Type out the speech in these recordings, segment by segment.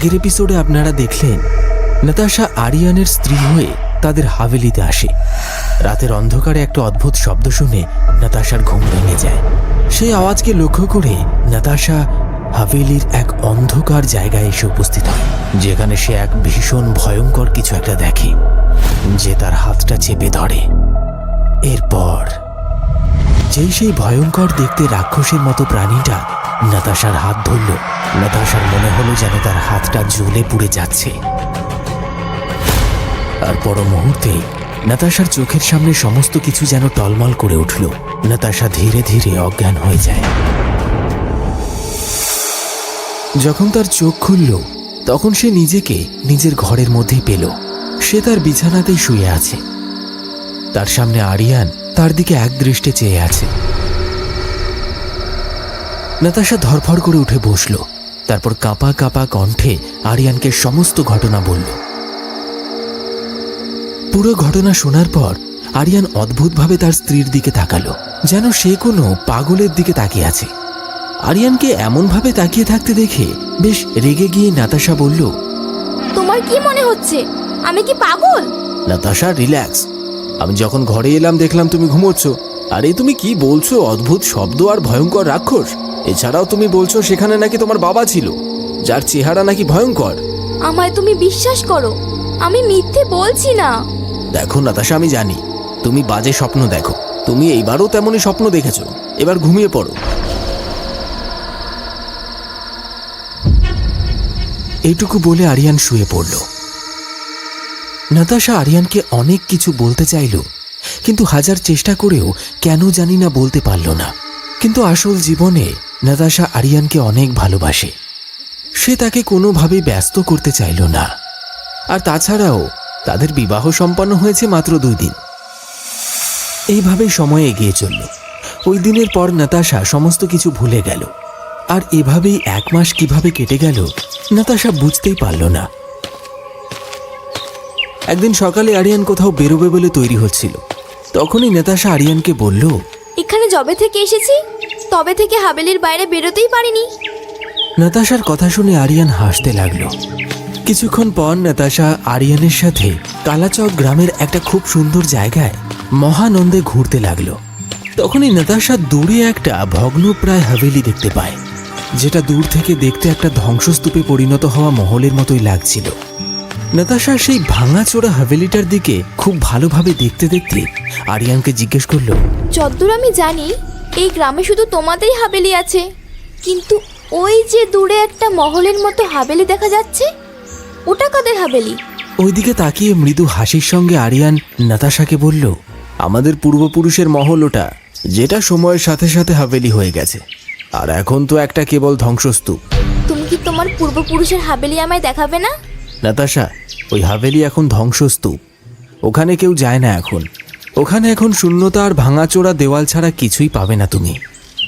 আগের এপিসোডে আপনারা দেখলেন, নাতাশা আরিয়ানের স্ত্রী হয়ে তাদের হাভেলিতে আসে। রাতের অন্ধকারে একটা অদ্ভুত শব্দ শুনে নাতাশার ঘুম ভেঙে যায়। সেই আওয়াজকে লক্ষ্য করে নাতাশা হাভেলির এক অন্ধকার জায়গায় এসে উপস্থিত হয়, যেখানে সে এক ভীষণ ভয়ঙ্কর কিছু একটা দেখে, যে তার হাতটা চেপে ধরে। এরপর, যেই সেই ভয়ঙ্কর দেখতে রাক্ষসের মতো প্রাণীটা নাতাশার হাত ধরল। নাতাশার মনে হলো যেন তার হাতটা জ্বলে পুড়ে যাচ্ছে। আর পর মুহূর্তে নাতাশার চোখের সামনে সমস্ত কিছু যেন টলমল করে উঠল। নাতাশা ধীরে ধীরে অজ্ঞান হয়ে যায়। যখন তার চোখ খুলল, তখন সে নিজেকে নিজের ঘরের মধ্যেই পেল। সে তার বিছানাতেই শুয়ে আছে। তার সামনে আরিয়ান তার দিকে এক দৃষ্টে চেয়ে আছে। নাতাশা ধরফড় করে উঠে বসল। তারপর কাঁপা কাঁপা কণ্ঠে আরিয়ানকে সমস্ত ঘটনা বলল। পুরো ঘটনা শোনার পর আরিয়ান অদ্ভুতভাবে তার স্ত্রীর দিকে তাকালো যেন সে কোনো পাগলের দিকে তাকিয়ে আছে। আরিয়ানকে এমনভাবে তাকিয়ে থাকতে দেখে বেশ রেগে গিয়ে নাতাশা বলল তোমার কি মনে হচ্ছে? আমি কি পাগল? Natasha relax. আমি যখন ঘরে এলাম দেখলাম তুমি ঘুমোচ্ছ। আরে তুমি কি বলছো? অদ্ভুত শব্দ আর ভয়ঙ্কর রাক্ষস। এছাড়াও তুমি বলছো সেখানে নাকি তোমার বাবা ছিল। যার চেহারা নাকি ভয়ঙ্কর। আমায় তুমি বিশ্বাস করো আমি মিথ্যে বলছি না। দেখো নাতাশা আমি জানি। তুমি বাজে স্বপ্ন দেখো। তুমি এইবারও তেমনই স্বপ্ন দেখেছ। এবার ঘুমিয়ে পড়ো। এইটুকু বলে আরিয়ান শুয়ে পড়ল। নাতাশা আরিয়ানকে অনেক কিছু বলতে চাইল, কিন্তু হাজার চেষ্টা করেও কেন জানি না বলতে পারল না। কিন্তু আসল জীবনে নাতাশা আরিয়ানকে অনেক ভালোবাসে। সে তাকে কোনোভাবে ব্যস্ত করতে চাইল না। আর তাছাড়াও তাদের বিবাহ সম্পন্ন হয়েছে মাত্র দুই দিন। এইভাবেই সময় এগিয়ে চলল। ওই দিনের পর নাতাশা সমস্ত কিছু ভুলে গেল। আর এভাবেই এক মাস কীভাবে কেটে গেল, নাতাশা বুঝতেই পারল না। একদিন সকালে আরিয়ান কোথাও বেরোবে বলে তৈরি হচ্ছিল। তখনই নেতাশা আরিয়ানকে বলল এখানে জবে থেকে এসেছি? তবে থেকে হাবেলির বাইরে বেরোতেই পারিনি। নাতাশার কথা শুনে আরিয়ান হাসতে লাগল। কিছুক্ষণ পর নাতাশা আরিয়ানের সাথে কালাচক গ্রামের একটা খুব সুন্দর জায়গায় মহানন্দে ঘুরতে লাগল। তখনই নাতাশা দূরে একটা ভগ্নপ্রায় হাভেলি দেখতে পায় যেটা দূর থেকে দেখতে একটা ধ্বংসস্তূপে পরিণত হওয়া মহলের মতোই লাগছিল। নাতাশা সেই ভাঙাচোরা হাভেলিটার দিকে খুব ভালোভাবে দেখতে দেখতে আরিয়ানকে জিজ্ঞেস করল যদ্দূর আমি জানি এই গ্রামে শুধু তোমাদেরই হাবেলি আছে। কিন্তু ওই যে দূরে একটা মহলের মতো হাবেলি দেখা যাচ্ছে ওটা কাদের হাবেলি ওইদিকে তাকিয়ে মৃদু হাসির সঙ্গে আরিয়ান নাতাশাকে বলল আমাদের পূর্বপুরুষের মহল ওটা যেটা সময়ের সাথে সাথে হাভেলি হয়ে গেছে। আর এখন তো একটা কেবল ধ্বংসস্তূপ। তুমি কি তোমার পূর্বপুরুষের হাবেলি আমায় দেখাবে না? নাতাশা ওই হাভেলি এখন ধ্বংসস্তূপ। ওখানে কেউ যায় না এখন। ওখানে এখন শূন্যতা আর ভাঙাচোরা দেওয়াল ছাড়া কিছুই পাবে না তুমি।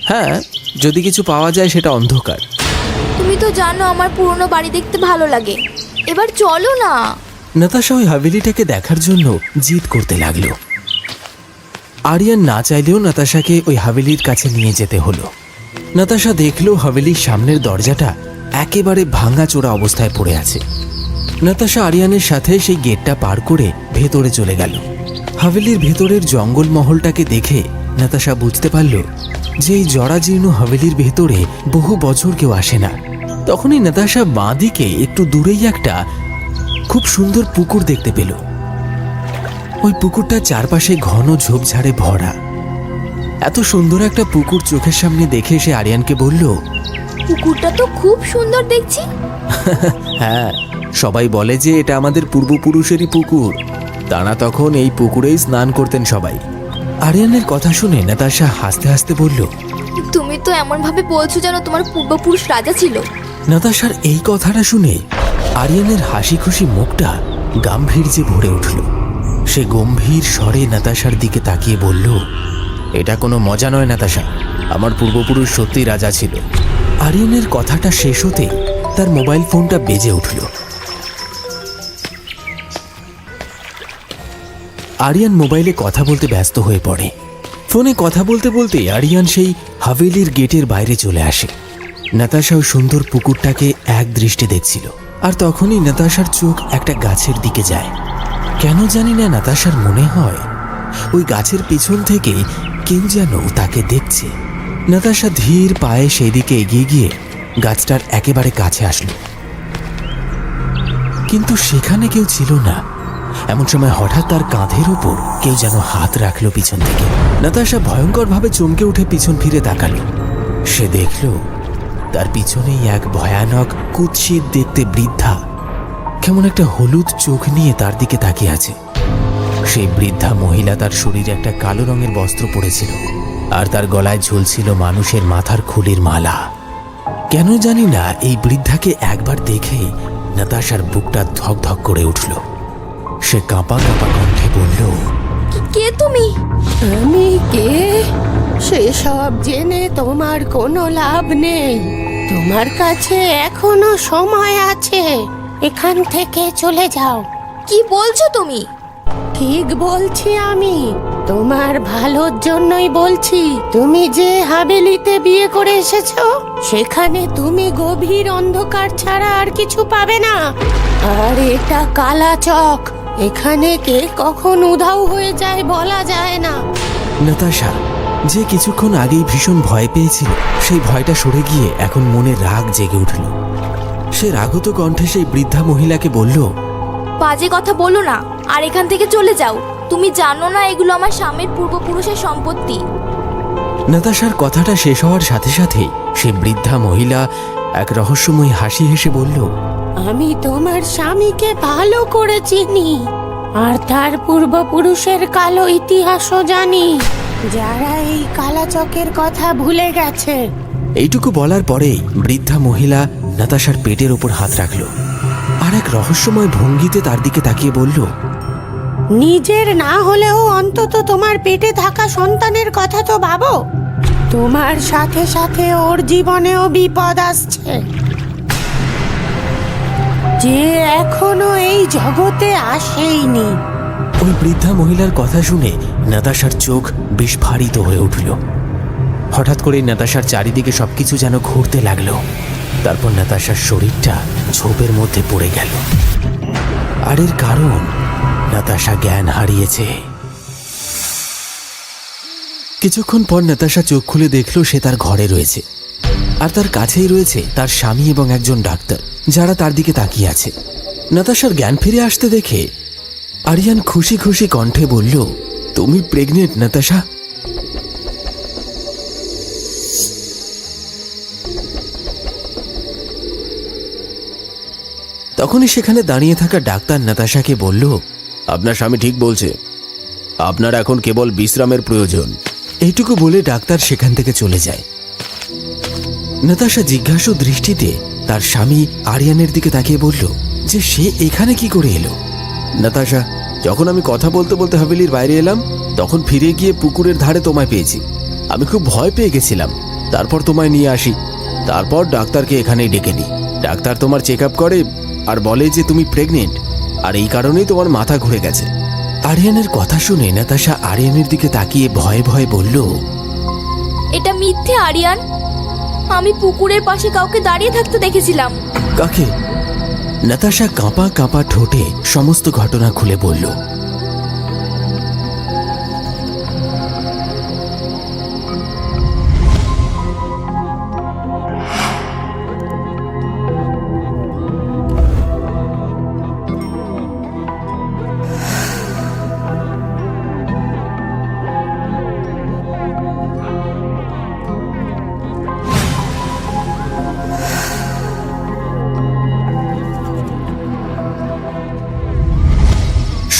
হ্যাঁ যদি কিছু পাওয়া যায় সেটা অন্ধকার। তুমি তো জানো আমার পুরনো বাড়ি দেখতে ভালো লাগে। এবার চলো না। নাতাশা ওই হাভেলিটাকে দেখার জন্য জিদ করতে লাগল। আরিয়ান না চাইলেও নাতাশাকে ওই হাভেলির কাছে নিয়ে যেতে হলো। নাতাশা দেখল হাভেলির সামনের দরজাটা একেবারে ভাঙাচোরা অবস্থায় পড়ে আছে। নাতাশা আরিয়ানের সাথে সেই গেটটা পার করে ভেতরে চলে গেল। হাভেলির ভেতরের জঙ্গল মহলটাকে দেখে নাতাশা বুঝতে পারল যে এই জরাজীর্ণ হাভেলির ভেতরে বহু বছর কেউ আসে না। তখনই নাতাশা বাঁ দিকে একটু দূরেই একটা খুব সুন্দর পুকুর দেখতে পেল। ওই পুকুরটা চারপাশে ঘন ঝোপঝাড়ে ভরা। এত সুন্দর একটা পুকুর চোখের সামনে দেখে সে আরিয়ানকে বলল, পুকুরটা তো খুব সুন্দর দেখছি। হ্যাঁ সবাই বলে যে এটা আমাদের পূর্বপুরুষেরই পুকুর। তারা তখন এই পুকুরেই স্নান করতেন সবাই। আরিয়ানের কথা শুনে নাতাশা হাসতে হাসতে বলল তুমি তো এমন ভাবে বলছো যেন তোমার পূর্বপুরুষ রাজা ছিল। নাতাশার এই কথাটা শুনে আরিয়ানের হাসি খুশি মুখটা গাম্ভীর্যে ভরে উঠল। সে গম্ভীর স্বরে নাতাশার দিকে তাকিয়ে বলল এটা কোনো মজা নয় নাতাশা আমার পূর্বপুরুষ সত্যি রাজা ছিল। আরিয়ানের কথাটা শেষ হতে তার মোবাইল ফোনটা বেজে উঠল। আরিয়ান মোবাইলে কথা বলতে ব্যস্ত হয়ে পড়ে। ফোনে কথা বলতে বলতে আরিয়ান সেই হাভেলির গেটের বাইরে চলে আসে। নাতাশা ওই সুন্দর পুকুরটাকে এক দৃষ্টে দেখছিল। আর তখনই নাতাশার চোখ একটা গাছের দিকে যায়। কেন জানি না নাতাশার মনে হয়, ওই গাছের পিছন থেকে কেউ যেন তাকে দেখছে। নাতাশা ধীর পায়ে সেই দিকে এগিয়ে গিয়ে গাছটার একেবারে কাছে আসলো। কিন্তু সেখানে কেউ ছিল না। এমন সময় হঠাৎ তার কাঁধের ওপর কেউ যেন হাত রাখল পিছন থেকে। নাতাশা ভয়ঙ্করভাবে চমকে উঠে পিছন ফিরে তাকালো। সে দেখল, তার পিছনেই এক ভয়ানক কুৎসিত দেখতে বৃদ্ধা, কেমন একটা হলুদ চোখ নিয়ে তার দিকে তাকিয়ে আছে। সেই বৃদ্ধা মহিলা তার শরীরে একটা কালো রঙের বস্ত্র পরেছিল, আর তার গলায় ঝুলছিল মানুষের মাথার খুলির মালা। কেন জানি না এই বৃদ্ধাকে একবার দেখেই নাতাশার বুকটা ধক ধক করে উঠল। সে কাঁপা কাঁপা কণ্ঠে বলল কে তুমি? আমি কে? সেসব জেনে তোমার কোনো লাভ নেই। তোমার কাছে এখনও সময় আছে। এখান থেকে চলে যাও। কি বলছো তুমি? ঠিক বলছি আমি। তোমার ভালোর জন্যই বলছি। তুমি যে হাবেলিতে বিয়ে করে এসেছ সেখানে তুমি গভীর অন্ধকার ছাড়া আর কিছু পাবে না। আর এটা কালা চক এখানে কে কখন উধাও হয়ে যায় বলা যায় না। নাতাশা যে কিছুক্ষণ আগেই ভীষণ ভয় পেয়েছিল সেই ভয়টা সরে গিয়ে এখন মনে রাগ জেগে উঠল। সে রাগত কণ্ঠে সেই বৃদ্ধা মহিলাকে বলল বাজে কথা বলো না আর এখান থেকে চলে যাও। তুমি জানো না এগুলো আমার স্বামীর পূর্বপুরুষের সম্পত্তি। নাতাশার কথাটা শেষ হওয়ার সাথে সাথেই সে বৃদ্ধা মহিলা এক রহস্যময় হাসি হেসে বলল আমি তোমার স্বামীকে ভালো করে চিনি আর তার পূর্বপুরুষের কালো ইতিহাসও জানি। যারা এই কালাচকের কথা ভুলে গেছে। এইটুকু বলার পরেই বৃদ্ধা মহিলা নাতাশার পেটের ওপর হাত রাখল আর এক রহস্যময় ভঙ্গিতে তার দিকে তাকিয়ে বলল নিজের না হলেও অন্তত তোমার পেটে থাকা সন্তানের কথা তো ভাবো। তোমার সাথে সাথে ওর জীবনেও বিপদ আসছে। যে এখনও এই জগতে আসেইনি। ওই বৃদ্ধা মহিলার কথা শুনে নাতাশার চোখ বিস্ফারিত হয়ে উঠল। হঠাৎ করে নাতাশার চারিদিকে সবকিছু যেন ঘুরতে লাগল। তারপর নাতাশার শরীরটা ঝোপের মধ্যে পড়ে গেল। আর এর কারণ নাতাশা জ্ঞান হারিয়েছে। কিছুক্ষণ পর নাতাশা চোখ খুলে দেখল সে তার ঘরে রয়েছে। আর তার কাছেই রয়েছে তার স্বামী এবং একজন ডাক্তার, যারা তার দিকে তাকিয়ে আছে। নাতাশার জ্ঞান ফিরে আসতে দেখে আরিয়ান খুশি খুশি কণ্ঠে বলল, তুমি প্রেগনেন্ট নাতাশা? তখনই সেখানে দাঁড়িয়ে থাকা ডাক্তার নাতাশাকে বলল, আপনার স্বামী ঠিক বলছে। আপনার এখন কেবল বিশ্রামের প্রয়োজন। এইটুকু বলে ডাক্তার সেখান থেকে চলে যায়। নাতাশা জিজ্ঞাসু দৃষ্টিতে তার স্বামী আরিয়ানের দিকে তাকিয়ে বলল, যে সে এখানে কি করে এলো? নাতাশা, যখন আমি কথা বলতে বলতে হাভেলির বাইরে এলাম, তখন ফিরে গিয়ে পুকুরের ধারে তোমায় পেয়েছি। আমি খুব ভয় পেয়ে গেছিলাম। তারপর তোমায় নিয়ে আসি। তারপর ডাক্তারকে এখানেই ডেকে নিই। ডাক্তার তোমার চেক করে আর বলে যে তুমি প্রেগনেন্ট। আর এই কারণেই তোমার মাথা ঘুরে গেছে। আরিয়ানের কথা শুনে নাতাশা আরিয়ানের দিকে তাকিয়ে ভয়ে ভয়ে বলল এটা মিথ্যে আরিয়ান। আমি পুকুরের পাশে কাউকে দাঁড়িয়ে থাকতে দেখেছিলাম। কাকে? নাতাশা কাঁপা কাঁপা ঠোঁটে সমস্ত ঘটনা খুলে বলল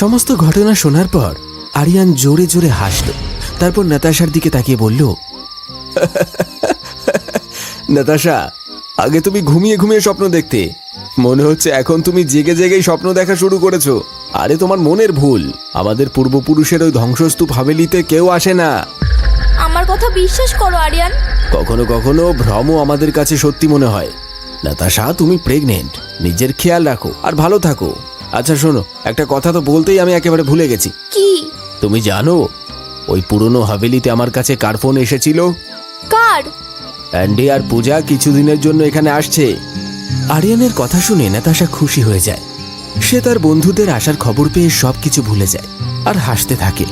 সমস্ত ঘটনা শোনার পর আরিয়ান জোরে জোরে হাসল। তারপর নাতাশার দিকে তাকিয়ে বলল নাতাশা আগে তুমি ঘুমিয়ে ঘুমিয়ে স্বপ্ন দেখতে। মনে হচ্ছে এখন তুমি জেগে জেগেই স্বপ্ন দেখা শুরু করেছ। আরে তোমার মনের ভুল। আমাদের পূর্বপুরুষের ওই ধ্বংসস্তূপ হাভেলিতে কেউ আসে না। আমার কথা বিশ্বাস করো আরিয়ান। কখনো কখনো ভ্রমও আমাদের কাছে সত্যি মনে হয়। নাতাশা তুমি প্রেগনেন্ট নিজের খেয়াল রাখো আর ভালো থাকো। আচ্ছা শোনো একটা কথা তো বলতেই আমি একেবারে ভুলে গেছি। কি? তুমি জানো ওই পুরনো হাভেলিতে আমার কাছে কার ফোন এসেছিল? কার? অ্যান্ডি আর পূজা কিছুদিনের জন্য এখানে আসছে। আরিয়ানের কথা শুনে নাতাশা খুশি হয়ে যায়। সে তার বন্ধুদের আসার খবর পেয়ে সবকিছু ভুলে যায় আর হাসতে থাকে।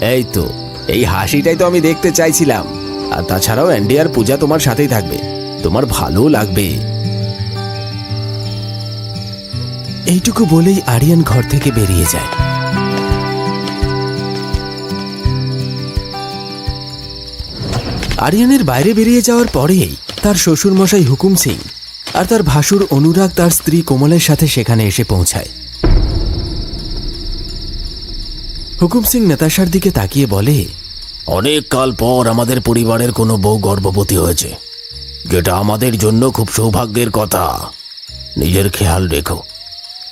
এই তো এই হাসিটাই তো আমি দেখতে চাইছিলাম। আর তাছাড়াও অ্যান্ডি আর পূজা তোমার সাথেই থাকবে। তোমার ভালো লাগবে। এইটুকু বলেই আরিয়ান ঘর থেকে বেরিয়ে যায়। আরিয়ানের বাইরে বেরিয়ে যাওয়ার পরেই তার শ্বশুরমশাই হুকুম সিং আর তার ভাসুর অনুরাগ তার স্ত্রী কোমলের সাথে সেখানে এসে পৌঁছায়। হুকুম সিং নেতাশার দিকে তাকিয়ে বলে, অনেক কাল পর আমাদের পরিবারের কোনো বউ গর্ভবতী হয়েছে। যেটা আমাদের জন্য খুব সৌভাগ্যের কথা। নিজের খেয়াল রেখো।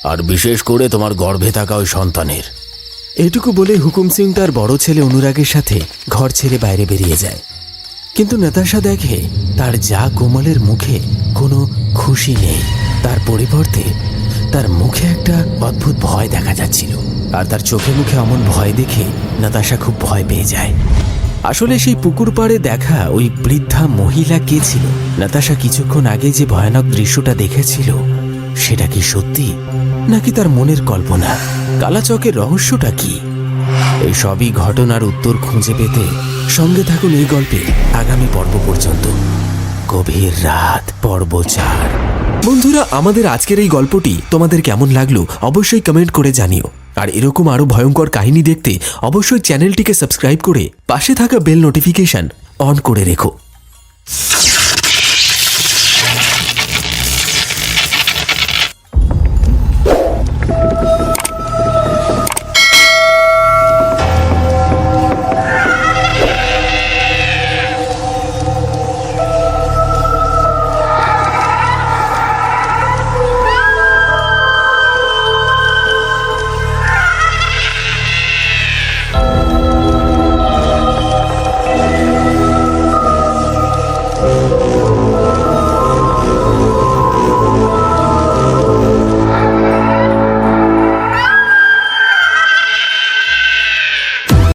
আর বিশেষ করে তোমার গর্ভে থাকা ওই সন্তানের। এটুকু বলে হুকুম সিং তার বড় ছেলে অনুরাগের সাথে ঘর ছেড়ে বাইরে বেরিয়ে যায়। কিন্তু নেতাশা দেখে তার যা কোমলের মুখে কোনো খুশি নেই। তার পরিবর্তে তার মুখে একটা অদ্ভুত ভয় দেখা যাচ্ছিল। আর তার চোখে মুখে অমন ভয় দেখে নাতাশা খুব ভয় পেয়ে যায়। আসলে সেই পুকুর পাড়ে দেখা ওই বৃদ্ধা মহিলা কে ছিল? নাতাশা কিছুক্ষণ আগে যে ভয়ানক দৃশ্যটা দেখেছিল, সেটা কি সত্যি? নাকি তার মনের কল্পনা? কালাচকের রহস্যটা কি? এই সবই ঘটনার উত্তর খুঁজে পেতে সঙ্গে থাকুন এই গল্পে আগামী পর্ব পর্যন্ত। গভীর রাত, পর্ব চার। বন্ধুরা, আমাদের আজকের এই গল্পটি তোমাদের কেমন লাগল অবশ্যই কমেন্ট করে জানিও। আর এরকম আরও ভয়ঙ্কর কাহিনী দেখতে অবশ্যই চ্যানেলটিকে সাবস্ক্রাইব করে পাশে থাকা বেল নোটিফিকেশন অন করে রেখো।